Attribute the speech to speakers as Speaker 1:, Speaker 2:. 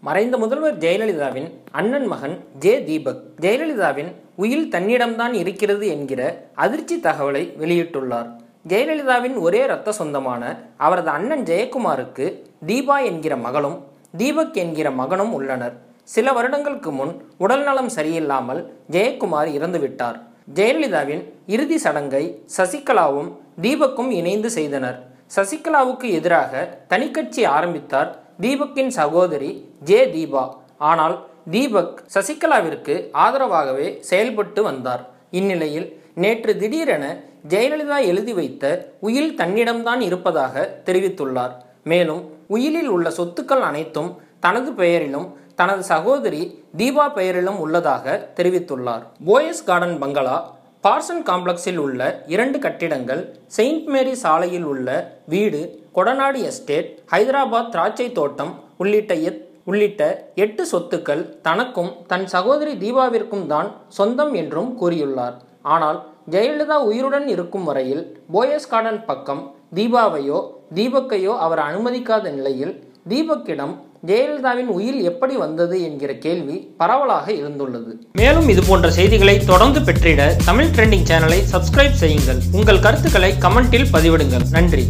Speaker 1: மறைந்த முதல்வர் ஜெயலலிதாவின் அண்ணன் மகன் ஜே தீபக். ஜெயலலிதாவின் உயில் தன்னிடம்தான் இருக்கிறது என்கிற அதிர்ச்சி தகவலை வெளியிட்டுள்ளார். ஜெயலலிதாவின் ஒரே இரத்த சொந்தமான அவரது அண்ணன் ஜெயக்குமாருக்கு தீபா என்கிற மகளும் தீபக் என்கிற மகனும் உள்ளனர். சில வருடங்களுக்கு முன் உடல்நலம் சரியில்லாமல் ஜெயக்குமார் இறந்துவிட்டார். ஜெயலலிதாவின் இறுதி சடங்கை சசிகலாவும் தீபக்கும் இணைந்து செய்தனர். சசிகலாவுக்கு எதிராக தனிக்கட்சி ஆரம்பித்தார் தீபக்கின் சகோதரி ஜே தீபா. ஆனால் தீபக் சசிகலாவிற்கு ஆதரவாகவே செயல்பட்டு வந்தார். இந்நிலையில் நேற்று திடீரென ஜெயலலிதா எழுதி வைத்த உயில் தன்னிடம்தான் இருப்பதாக தெரிவித்துள்ளார். மேலும் உயிலில் உள்ள சொத்துக்கள் அனைத்தும் தனது பெயரிலும் தனது சகோதரி தீபா பெயரிலும் உள்ளதாக தெரிவித்துள்ளார். போயஸ் கார்டன் பங்களா பார்சன் காம்ப்ளெக்ஸில் உள்ள இரண்டு கட்டிடங்கள் செயின்ட் மேரி சாலையில் உள்ள வீடு கொடநாடு எஸ்டேட் ஹைதராபாத் திராட்சை தோட்டம் உள்ளிட்ட எத் உள்ளிட்ட எட்டு சொத்துக்கள் தனக்கும் தன் சகோதரி தீபாவிற்கும் தான் சொந்தம் என்றும் கூறியுள்ளார். ஆனால் ஜெயலலிதா உயிருடன் இருக்கும் வரையில் போயஸ் கார்டன் பக்கம் தீபாவையோ தீபக்கையோ அவர் அனுமதிக்காத நிலையில் தீபக்கிடம் ஜெயலலிதாவின் உயிர் எப்படி வந்தது என்கிற கேள்வி பரவலாக இருந்துள்ளது. மேலும் இது போன்ற செய்திகளை தொடர்ந்து பெற்றிட தமிழ் ட்ரெண்டிங் சேனலை சப்ஸ்கிரைப் செய்யுங்கள். உங்கள் கருத்துக்களை கமெண்டில் பதிவிடுங்கள். நன்றி.